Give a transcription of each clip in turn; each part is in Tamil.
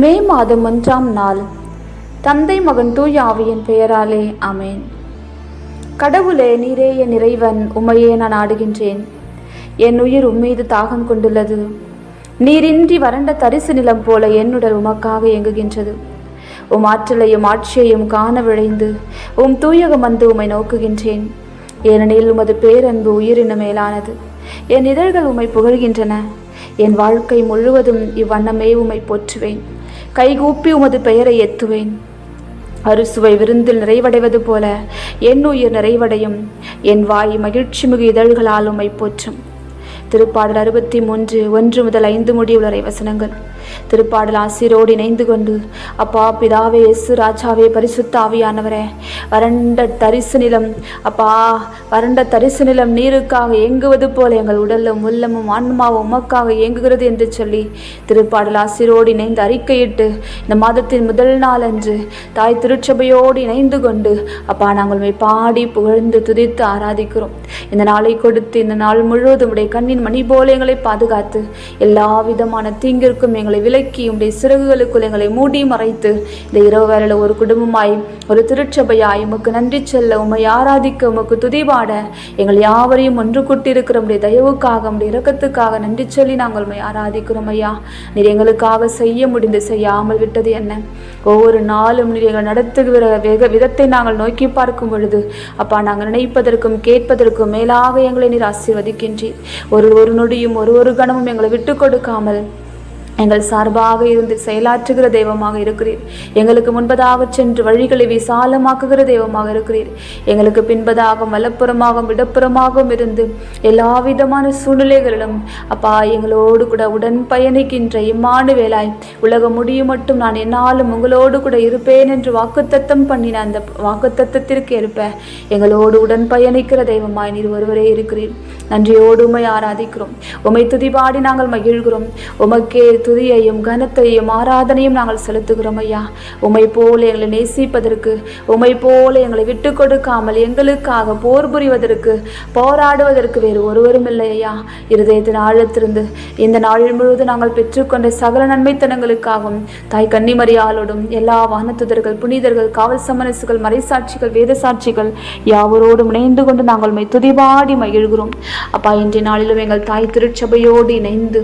மே மாதம் ஒன்றாம் நாள். தந்தை மகன் தூய ஆவியின் பெயராலே அமேன் கடவுளே நீரே என் இறைவன் உம்மையே நான் ஆடுகின்றேன். என் உயிர் உம்மீது தாகம் கொண்டுள்ளது. நீரின்றி வறண்ட தரிசு நிலம் போல என்னுடல் உமக்காக இயங்குகின்றது. உம் ஆற்றலையும் ஆட்சியையும் காண விழைந்து உம் தூயகம் வந்து உம்மை நோக்குகின்றேன். ஏனெனில் உமது பேரன்பு உயிரின மேலானது. என் இதழ்கள் உம்மை புகழ்கின்றன. என் வாழ்க்கை முழுவதும் இவ்வண்ணமே உம்மை போற்றுவேன். கைகூப்பி உமது பெயரை எத்துவேன் அறுசுவை விருந்தில் நிறைவடைவது போல என் உயிர் நிறைவடையும். என் வாய் மகிழ்ச்சி மிகு இதழ்களால் உமை போற்றும். திருப்பாடல் அறுபத்தி மூன்று ஒன்று முதல் ஐந்து முடிவுள்ள வசனங்கள். திருப்பாடல் ஆசிரோடு இணைந்து கொண்டு அப்பா பிதாவே எசு ராஜாவே பரிசுத்த ஆவியானவரே வறண்ட தரிசு நிலம் அப்பா வறண்ட தரிசு நிலம் நீருக்காக ஏங்குவது போல எங்கள் உடலும் உள்ளமும் ஆன்மாவும் உமக்காக ஏங்குகிறது என்று சொல்லி திருப்பாடல் ஆசிரோடு இணைந்து அறிக்கையிட்டு இந்த மாதத்தின் முதல் நாள் அன்று தாய் திருச்சபையோடு இணைந்து கொண்டு அப்பா நாங்கள் உண்மை பாடி புகழ்ந்து துதித்து ஆராதிக்கிறோம். இந்த நாளை கொடுத்து இந்த நாள் முழுவதும் உடைய கண்ணின் மணி போல எங்களை பாதுகாத்து எல்லா விதமான தீங்கிற்கும் எங்களை விலக்கி உடைய சிறகுகளுக்குள் எங்களை மூடி மறைத்து இந்த இரவு வேளையில ஒரு குடும்பமாய் ஒரு திருச்சபையாய் உமக்கு நன்றி செல்ல உம்மை ஆராதிக்க உமக்கு துதிபாட எங்கள் யாவரையும் ஒன்று கூட்டியிருக்கிற உடைய தயவுக்காக உடைய இரக்கத்துக்காக நன்றி சொல்லி நாங்கள் உம்மை ஆராதிக்கிறோம் ஐயா. நீர் எங்களுக்காக செய்ய முடிந்து செய்யாமல் விட்டது என்ன? ஒவ்வொரு நாளும் நீர் எங்கள் நடத்துகிற வேக விதத்தை நாங்கள் நோக்கி பார்க்கும் பொழுது அப்பா நாங்கள் நினைப்பதற்கும் கேட்பதற்கும் மேலாக எங்களை நீர் ஆசீர்வதிக்கின்றீர். ஒரு ஒரு நொடியும் ஒரு ஒரு கணமும் எங்களை விட்டு கொடுக்காமல் எங்கள் சார்பாக இருந்து செயலாற்றுகிற தெய்வமாக இருக்கிறீர். எங்களுக்கு முன்பதாக சென்று வழிகளை விசாலமாக்குகிற தெய்வமாக இருக்கிறீர். எங்களுக்கு பின்பதாக வலப்புறமாகவும் இடப்புறமாகவும் இருந்து எல்லா விதமான சூழ்நிலைகளிலும் அப்பா எங்களோடு கூட உடன் பயணிக்கின்ற இம்மானு வேலாய் உலகம் முடியும் மட்டும் நான் என்னாலும் உங்களோடு கூட இருப்பேன் என்று வாக்குத்தத்தம் பண்ணின அந்த வாக்குத்தத்தத்திற்கு ஏற்ப எங்களோடு உடன் பயணிக்கிற தெய்வமாய் நீர் ஒருவரே இருக்கிறீர். நன்றியோடு உமை ஆராதிக்கிறோம். உமை துதிபாடி நாங்கள் மகிழ்கிறோம். உமக்கே துதியையும் கனத்தையும் ஆராதனையும் நாங்கள் செலுத்துகிறோம் ஐயா. உமை போல எங்களை நேசிப்பதற்கு உமை போல எங்களை விட்டு கொடுக்காமல் எங்களுக்காக போர் புரிவதற்கு போராடுவதற்கு வேறு ஒருவரும் இல்லை ஐயா. இருதயத்தின் ஆழத்திலிருந்து இந்த நாள் முழுவதும் நாங்கள் பெற்றுக்கொண்ட சகல நன்மைத்தனங்களுக்காகவும் தாய் கன்னிமரியாளோடும் எல்லா வானத்துதர்கள் புனிதர்கள் காவல் சமரசுகள் மறைசாட்சிகள் வேத சாட்சிகள் யாவரோடும் இணைந்து கொண்டு நாங்கள் மை துதிபாடி மகிழ்கிறோம். அப்பா இன்றைய நாளிலும் எங்கள் தாய் திருச்சபையோடு இணைந்து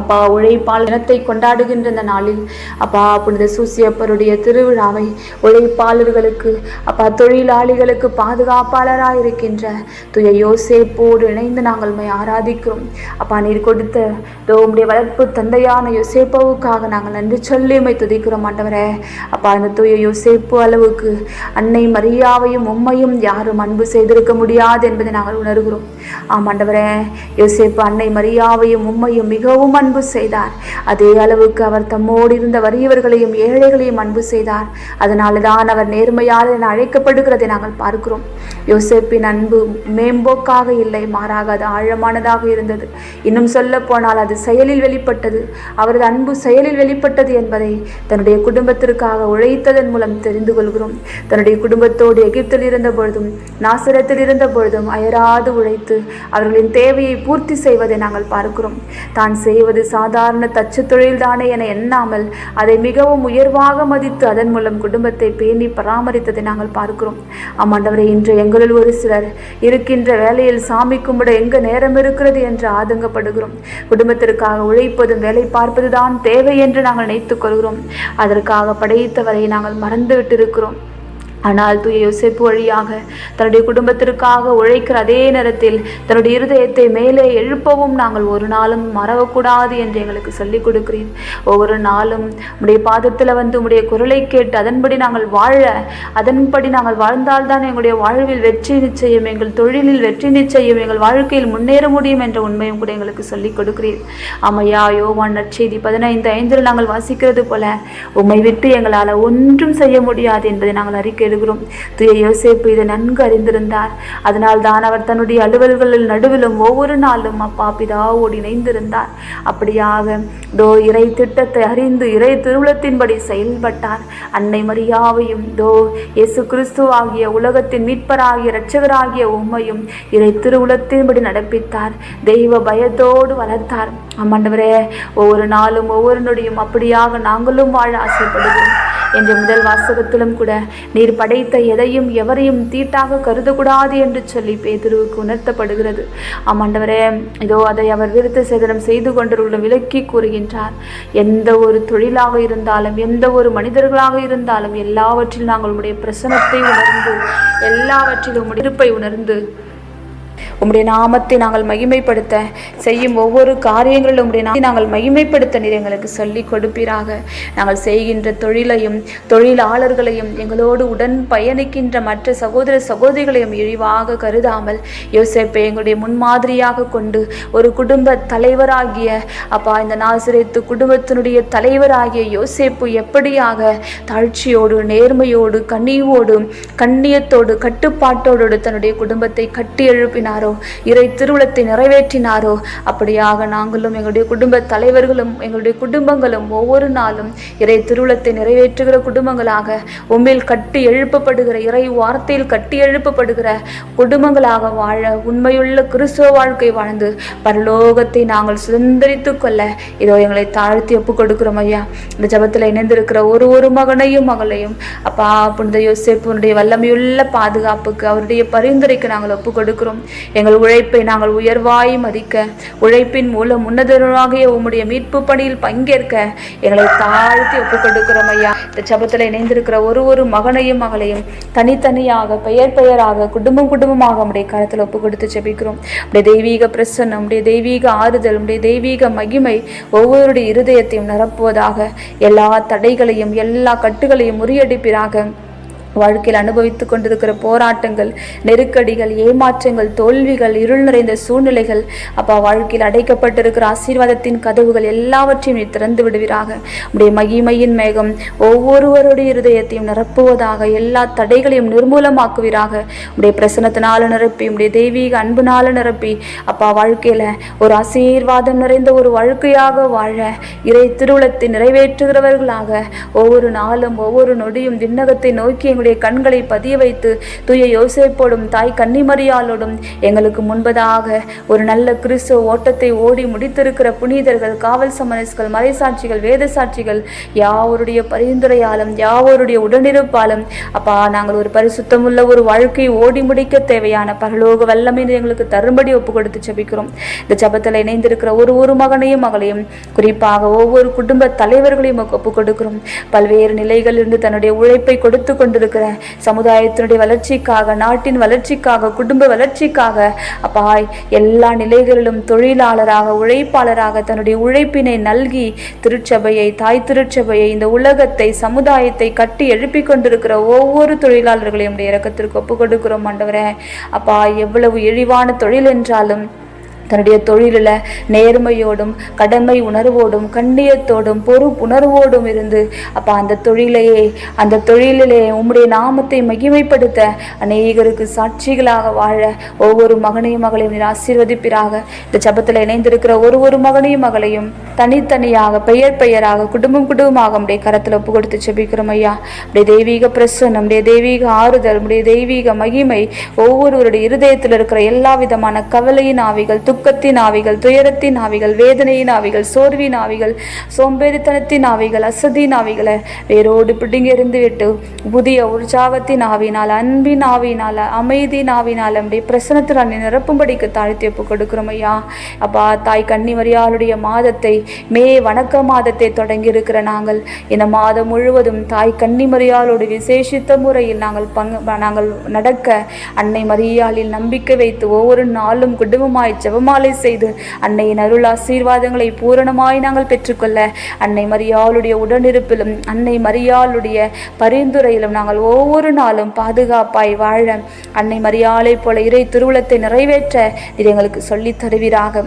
அப்பா உழைப்பால் தினத்தை கொண்டாடுகின்ற இந்த நாளில். அப்பா புனித சூசியப்பருடைய திருவிழாவை உழைப்பாளர்களுக்கு அப்பா தொழிலாளிகளுக்கு பாதுகாப்பாளராக இருக்கின்ற துய யோசேப்போடு இணைந்து நாங்கள் உண்மை ஆராதிக்கிறோம். அப்பா நீர் கொடுத்த இதோ உம்முடைய வளர்ப்பு தந்தையான யோசேப்பாவுக்காக நாங்கள் நன்றி சொல்லி உண்மை துதிக்கிறோம் ஆண்டவரே. அப்பா அந்த துய யோசேப்பு அளவுக்கு அன்னை மரியாவையும் உம்மையும் யாரும் அன்பு செய்திருக்க முடியாது என்பதை நாங்கள் உணர்கிறோம். ஆமாண்டவரே யோசேப்பு அன்னை மரியாவையும் உம்மையும் மிகவும் அன்பு செய்தார். அதே அளவுக்கு அவர் தம்மோடு இருந்த வறியவர்களையும் ஏழைகளையும் அன்பு செய்தார். அதனால தான் அவர் நேர்மையாளர் என அழைக்கப்படுகிறதை நாங்கள் பார்க்கிறோம். யோசிப்பின் அன்பு மேம்போக்காக இல்லை மாறாக அது ஆழமானதாக இருந்தது. இன்னும் சொல்ல போனால் அது செயலில் வெளிப்பட்டது. அவரது அன்பு செயலில் வெளிப்பட்டது என்பதை தன்னுடைய குடும்பத்திற்காக உழைத்ததன் மூலம் தெரிந்து கொள்கிறோம். தன்னுடைய குடும்பத்தோடு எகிப்தில் இருந்த பொழுதும் நாசரத்தில் இருந்த பொழுதும் அயராது உழைத்து அவர்களின் தேவையை பூர்த்தி செய்வதை நாங்கள் பார்க்கிறோம். தான் செய்வது சாதாரண தச்சு தொழில்தானே என எண்ணாமல் அதை மிகவும் உயர்வாக மதித்து அதன் மூலம் குடும்பத்தை பேணி பராமரித்ததை நாங்கள் பார்க்கிறோம். ஆமாண்டவரை இன்று எங்களுள் ஒரு சிலர் இருக்கின்ற வேலையில் சாமி கும்பிட எங்கு நேரம் இருக்கிறது என்று ஆதங்கப்படுகிறோம். குடும்பத்திற்காக உழைப்பதும் வேலை பார்ப்பதுதான் தேவை என்று நாங்கள் நினைத்துக் கொள்கிறோம். அதற்காக படைத்தவரை நாங்கள் மறந்துவிட்டிருக்கிறோம். ஆனால் தூய யோசிப்பு வழியாக தன்னுடைய குடும்பத்திற்காக உழைக்கிற அதே நேரத்தில் தன்னுடைய இருதயத்தை மேலே எழுப்பவும் நாங்கள் ஒரு நாளும் மறவக்கூடாது என்று எங்களுக்கு சொல்லிக் கொடுக்கிறேன். ஒவ்வொரு நாளும் உடைய பாதத்தில் வந்து உடைய குரலை கேட்டு அதன்படி நாங்கள் வாழ அதன்படி நாங்கள் வாழ்ந்தால்தான் எங்களுடைய வாழ்வில் வெற்றி நிச்சயம் எங்கள் தொழிலில் வெற்றி நிச்சயம் எங்கள் வாழ்க்கையில் முன்னேற முடியும் என்ற உண்மையும் கூட எங்களுக்கு சொல்லிக் கொடுக்கிறீர். ஆமையா யோவான் நற்செய்தி பதினைந்து ஐந்தில் நாங்கள் வாசிக்கிறது போல உம்மை விட்டு எங்களால் ஒன்றும் செய்ய முடியாது என்பதை நாங்கள் அறிக்கை அறிக்கையிடுகிறோம் துய இதை நன்கு அறிந்திருந்தார். அதனால் தான் அவர் தன்னுடைய அலுவல்களில் நடுவிலும் ஒவ்வொரு நாளும் அப்பா பிதாவோடு இணைந்திருந்தார். அப்படியாக தோ இறை திட்டத்தை அறிந்து இறை திருவுளத்தின்படி செயல்பட்டார். அன்னை மரியாவையும் தோ இயேசு கிறிஸ்துவாகிய உலகத்தின் மீட்பராகிய இரட்சகராகிய உம்மையும் இறை திருவுளத்தின்படி நடப்பித்தார். தெய்வ பயத்தோடு வளர்த்தார். ஆமாண்டவரே ஒவ்வொரு நாளும் ஒவ்வொரு நொடியும் அப்படியாக நாங்களும் வாழ ஆசைப்படுகிறோம். என்ற முதல் வாசகத்திலும் கூட நீர் படைத்த எதையும் எவரையும் தீட்டாக கருதக்கூடாது என்று சொல்லி பேதுருவுக்கு உணர்த்தப்படுகிறது. ஆமாண்டவரே இதோ அதை அவர் விருத்த சேதனம் செய்து கொண்டிருள்ள விலக்கி கூறுகின்றார். எந்த ஒரு தொழிலாக இருந்தாலும் எந்த ஒரு மனிதர்களாக இருந்தாலும் எல்லாவற்றிலும் நாங்கள் உடைய பிரசனத்தை உணர்ந்து எல்லாவற்றிலும் இருப்பை உணர்ந்து உம்முடைய நாமத்தை நாங்கள் மகிமைப்படுத்த செய்யும் ஒவ்வொரு காரியங்களிலும் உம்முடைய நாமத்தை நாங்கள் மகிமைப்படுத்த நீர் எங்களுக்கு சொல்லிக் கொடுப்பீராக. நாங்கள் செய்கின்ற தொழிலையும் தொழிலாளர்களையும் எங்களோடு உடன் பயணிக்கின்ற மற்ற சகோதர சகோதரிகளையும் இழிவாக கருதாமல் யோசேப்பை எங்களுடைய முன்மாதிரியாக கொண்டு ஒரு குடும்ப தலைவராகிய அப்பா இந்த நாசிரியத்து குடும்பத்தினுடைய தலைவராகிய யோசேப்பு எப்படியாக தாழ்ச்சியோடு நேர்மையோடு கனிவோடு கண்ணியத்தோடு கட்டுப்பாட்டோடு தன்னுடைய குடும்பத்தை கட்டி எழுப்பி எழுப்பினாரோ இறை திருவுளத்தை நிறைவேற்றினாரோ? அப்படியாக நாங்களும் எங்களுடைய குடும்ப தலைவர்களும் எங்களுடைய குடும்பங்களும் ஒவ்வொரு நாளும் இறை திருவுளத்தை நிறைவேற்றுகிற குடும்பங்களாக உண்மையில் கட்டி எழுப்பப்படுகிற இறை வார்த்தையில் கட்டி எழுப்பப்படுகிற குடும்பங்களாக வாழ உண்மையுள்ள கிறிஸ்துவ வாழ்க்கை வாழ்ந்து பரலோகத்தை நாங்கள் சுதந்திரித்து கொள்ள இதோ எங்களை தாழ்த்தி ஒப்புக் கொடுக்கிறோம் ஐயா. இந்த ஜபத்தில் இணைந்திருக்கிற ஒரு ஒரு மகனையும் மகளையும் அப்பா புனித யோசேப்புனுடைய வல்லமையுள்ள பாதுகாப்புக்கு அவருடைய பரிந்துரைக்கு நாங்கள் ஒப்பு கொடுக்கிறோம். எங்கள் உழைப்பை நாங்கள் உயர்வாய் மதிக்க உழைப்பின் மூலம் உன்னதனாகிய உம்முடைய மீட்பு பணியில் பங்கேற்க எங்களை தாழ்த்தி ஒப்புக் கொடுக்கிறோம் ஐயா. இந்த சபத்தில் இணைந்திருக்கிற ஒரு ஒரு மகனையும் மகளையும் தனித்தனியாக பெயர் பெயராக குடும்பம் குடும்பமாக உடைய கரத்தில் ஒப்பு கொடுத்து செபிக்கிறோம் உடைய தெய்வீக பிரசன்னம் உடைய தெய்வீக ஆறுதல் உடைய தெய்வீக மகிமை ஒவ்வொருடைய இருதயத்தையும் நிரப்புவதாக எல்லா தடைகளையும் எல்லா கட்டுகளையும் முறியடிப்பிறாக வாழ்க்கையில் அனுபவித்து கொண்டிருக்கிற போராட்டங்கள் நெருக்கடிகள் ஏமாற்றங்கள் தோல்விகள் இருள் நிறைந்த சூழ்நிலைகள் அப்பா வாழ்க்கையில் அடைக்கப்பட்டிருக்கிற ஆசீர்வாதத்தின் கதவுகள் எல்லாவற்றையும் நீ திறந்து விடுவீராக. உடைய மகிமையின் மேகம் ஒவ்வொருவருடைய இருதயத்தையும் நிரப்புவதாக எல்லா தடைகளையும் நிர்மூலமாக்குவீராக. உடைய பிரசனத்தினால நிரப்பி உடைய தெய்வீக அன்புனால நிரப்பி அப்பா வாழ்க்கையில் ஒரு ஆசீர்வாதம் நிறைந்த ஒரு வாழ்க்கையாக வாழ இறை திருவுளத்தை நிறைவேற்றுகிறவர்களாக ஒவ்வொரு நாளும் ஒவ்வொரு நொடியும் விண்ணகத்தை நோக்கி எங்களுடைய கண்களை பதிய வைத்து தூய யோசிப்போடும் தாய் கன்னிமரியாலோடும் எங்களுக்கு முன்பதாக ஒரு நல்ல கிறிஸ்துவ ஓட்டத்தை ஓடி முடித்திருக்கிற புனிதர்கள் காவல் சமரஸ்கள் மறைசாட்சிகள் வேத சாட்சிகள் யாவருடைய பரிந்துரையாலும் யாவருடைய உடனிருப்பாலும் அப்பா நாங்கள் ஒரு பரிசுத்தமுள்ள ஒரு வாழ்க்கையை ஓடி முடிக்க தேவையான பரலோக வல்லமை எங்களுக்கு தரும்படி ஒப்பு கொடுத்து செபிக்கிறோம் இந்த ஜபத்தில் இணைந்திருக்கிற ஒரு ஒரு மகனையும் மகளையும் குறிப்பாக ஒவ்வொரு குடும்ப தலைவர்களையும் ஒப்பு கொடுக்கிறோம் பல்வேறு நிலைகளிலிருந்து தன்னுடைய உழைப்பை கொடுத்து கொண்டிருக்கிற சமுதாயத்தினுடைய வளர்ச்சிக்காக நாட்டின் வளர்ச்சிக்காக குடும்ப வளர்ச்சிக்காக. அப்பா எல்லா நிலைகளிலும் தொழிலாளராக உழைப்பாளராக தன்னுடைய உழைப்பினை நல்கி திருச்சபையை தாய் திருச்சபையை இந்த உலகத்தை சமுதாயத்தை கட்டி எழுப்பிக் கொண்டிருக்கிற ஒவ்வொரு தொழிலாளர்களையும் இறக்கத்திற்கு ஒப்பு கொடுக்கிறோம் ஆண்டவரே. அப்பா எவ்வளவு இழிவான தொழில் என்றாலும் தன்னுடைய தொழிலில் நேர்மையோடும் கடமை உணர்வோடும் கண்ணியத்தோடும் பொறுப்புணர்வோடும் இருந்து அப்போ அந்த தொழிலையே அந்த தொழிலிலே உம்முடைய நாமத்தை மகிமைப்படுத்த அநேகருக்கு சாட்சிகளாக வாழ ஒவ்வொரு மகனையும் மகளையும் நீர் ஆசீர்வதிப்பிறாக இந்த ஜபத்தில் இணைந்திருக்கிற ஒரு ஒரு மகனையும் மகளையும் தனித்தனியாக பெயர் பெயராக குடும்பம் குடும்பமாக நம்முடைய கரத்தில் ஒப்பு கொடுத்து ஜெபிக்கிறோம் ஐயா. நம்முடைய தெய்வீக பிரசன் நம்முடைய தெய்வீக ஆறுதல் நம்முடைய தெய்வீக மகிமை ஒவ்வொருவருடைய இருதயத்தில் இருக்கிற எல்லா விதமான கவலையின் ஆவிகள் துக்கத்தின் ஆவிகள் துயரத்தின் ஆவிகள் வேதனையின் ஆவிகள் சோர்வின் ஆவிகள் சோம்பேறித்தனத்தின் ஆவிகள் அசதியின் ஆவிகளை வேரோடு பிடுங்கி விட்டு புதிய உற்சாகத்தின் ஆவினால் அன்பின் ஆவினால் அமைதியின் ஆவினால் நம்முடைய பிரசனத்தில் அன்னை நிரப்பும்படிக்கு தாழ்த்தி ஒப்பு கொடுக்குறோம் ஐயா. அப்பா தாய் கன்னிமரியாளுடைய மாதத்தை மே வணக்க மாதத்தை தொடங்கி இருக்கிற நாங்கள் இந்த மாதம் முழுவதும் தாய் கன்னிமரியாளோடு விசேஷித்த முறையில் நாங்கள் பங்கு நாங்கள் நடக்க அன்னை மரியாளில் நம்பிக்கை வைத்து ஒவ்வொரு நாளும் குடும்பமாய் ஜெபமாலை செய்து அன்னையின் அருள் ஆசீர்வாதங்களை பூரணமாய் நாங்கள் பெற்றுக்கொள்ள அன்னை மரியாளுடைய உடனிருப்பிலும் அன்னை மரியாளுடைய பரிந்துரையிலும் நாங்கள் ஒவ்வொரு நாளும் பாதுகாப்பாய் வாழ அன்னை மரியாளை போல இறை திருவுளத்தை நிறைவேற்ற இது எங்களுக்கு சொல்லித் தருவீராக.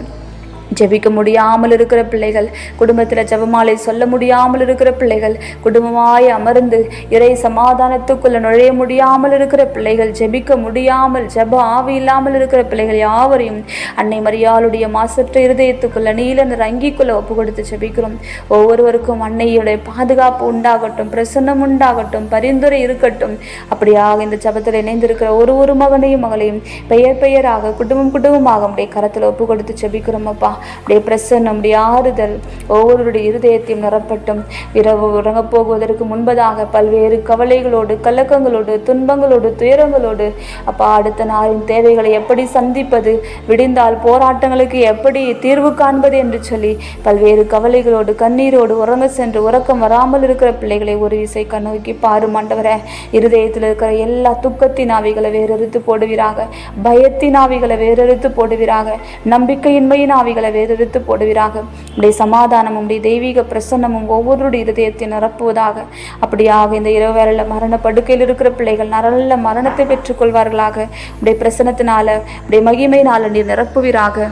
ஜெபிக்க முடியாமல் இருக்கிற பிள்ளைகள் குடும்பத்தில் ஜெபமாலை சொல்ல முடியாமல் இருக்கிற பிள்ளைகள் குடும்பமாய் அமர்ந்து இறை சமாதானத்துக்குள்ள நுழைய முடியாமல் இருக்கிற பிள்ளைகள் ஜெபிக்க முடியாமல் ஜெப ஆவி இல்லாமல் இருக்கிற பிள்ளைகள் யாவரையும் அன்னை மரியாளுடைய மாசற்ற இருதயத்துக்குள்ள நீல நிற அங்கிக்குள்ள ஒப்பு கொடுத்து ஜெபிக்கிறோம். ஒவ்வொருவருக்கும் அன்னையுடைய பாதுகாப்பு உண்டாகட்டும் பிரசன்னம் உண்டாகட்டும் பரிந்துரை இருக்கட்டும். அப்படியாக இந்த ஜெபத்தில் இணைந்திருக்கிற ஒரு ஒரு மகனையும் மகளையும் பெயர் பெயராக குடும்பம் குடும்பமாக உடைய கரத்தில் ஒப்பு கொடுத்து ஜெபிக்கிறோம் அப்பா. அப்படியே பிரசன்னம் நம்முடைய ஆறுதல் ஒவ்வொருடைய இருதயத்தையும் நிரப்பட்டும். இரவு உறங்கப் போகுவதற்கு முன்பதாக பல்வேறு கவலைகளோடு கலக்கங்களோடு துன்பங்களோடு துயரங்களோடு அப்பா அடுத்த நாளின் தேவைகளை எப்படி சந்திப்பது? விடிந்தால் போராட்டங்களுக்கு எப்படி தீர்வு காண்பது? என்று சொல்லி பல்வேறு கவலைகளோடு கண்ணீரோடு உறங்க சென்று உறக்கம் வராமல் இருக்கிற பிள்ளைகளை ஒரு விசை கண்ணோக்கி பாரு மாண்டவரே இருதயத்தில் இருக்கிற எல்லா துக்கத்தின் ஆவிகளை வேறறுத்து போடுவீராக. பயத்தின் ஆவிகளை வேறறுத்து போடுவீராக. நம்பிக்கையின்மையின் ஆவிகளை வேறறுத்து போடுவீராக. உடைய சமாதானமும் உடைய தெய்வீக பிரசன்னமும் ஒவ்வொருடைய இருதயத்தை நிரப்புவதாக. அப்படியாக இந்த இரவு வேளையில் மரண படுக்கையில் இருக்கிற பிள்ளைகள் நல்ல மரணத்தை பெற்றுக்கொள்வார்களாக. உடைய பிரசன்னத்தினால உடைய மகிமையினால நீர் நிரப்புவீராக.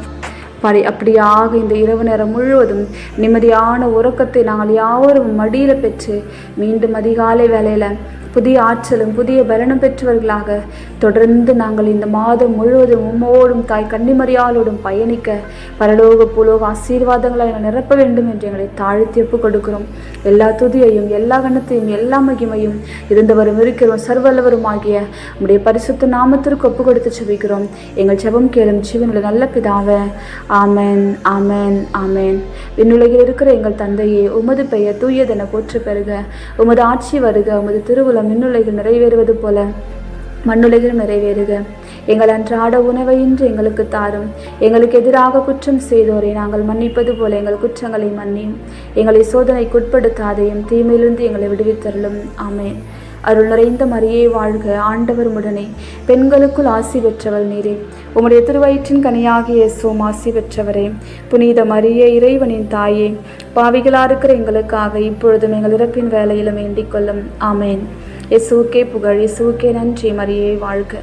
பரி அப்படியாக இந்த இரவு நேரம் முழுவதும் நிம்மதியான உறக்கத்தை நாங்கள் யாவரும் மடியில் பெற்று மீண்டும் அதிகாலை வேலையில் புதிய ஆற்றலும் புதிய பலனும் பெற்றவர்களாக தொடர்ந்து நாங்கள் இந்த மாதம் முழுவதும் உம்மோடும் தாய் கன்னிமரியாளோடும் பயணிக்க பரலோக புலோக ஆசீர்வாதங்களை நிரப்ப வேண்டும் என்று எங்களை தாழ்த்தி ஒப்புக் கொடுக்கிறோம். எல்லா துதியையும் எல்லா கணத்தையும் எல்லா மகிமையும் இருந்தவரும் இருக்கிறோம். சர்வல்லவரும் ஆகிய உடைய பரிசுத்த நாமத்திற்கு ஒப்பு கொடுத்து செபிக்கிறோம். எங்கள் செபம் கேளும் ஜீவனுள்ள நல்ல பிதாவே ஆமேன் ஆமேன் ஆமேன். விண்ணுலகில் இருக்கிற எங்கள் தந்தையே உமது பெயர் தூயதென போற்று பெறுக உமது ஆட்சி வருக உமது திருவுலம் மின்னுலைகள் நிறைவேறுவது போல மண்ணுலகிலும் நிறைவேறுக. எங்கள் அன்றாட உணவை இன்று எங்களுக்கு தாரும். எங்களுக்கு எதிராக குற்றம் செய்தோரை நாங்கள் மன்னிப்பது போல எங்கள் குற்றங்களை மன்னியும் எங்களை சோதனைக்கு உட்படுத்தாதையும் தீமையிலிருந்து எங்களை விடுவித்தருளும். ஆமே அருள் நிறைந்த மரியே வாழ்க ஆண்டவர் உடனே பெண்களுக்குள் ஆசி பெற்றவள் நீரே. உம்முடைய திருவயிற்றின் கனியாகிய சோம் ஆசி பெற்றவரே. புனித மரிய இறைவனின் தாயே. பாவிகளாக இருக்கிற எங்களுக்காக இப்பொழுதும் எங்கள் இறப்பின் வேலையிலும் வேண்டிக் கொள்ளும். ஆமேன். இயேசுவுக்கே புகழ் இயேசுவுக்கே நன்றி மரியே வாழ்க.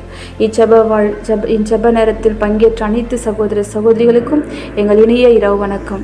இச்சப வாழ் ஜப இச்சப நேரத்தில் பங்கேற்ற அனைத்து சகோதர சகோதரிகளுக்கும் எங்கள் இனிய இரவு வணக்கம்.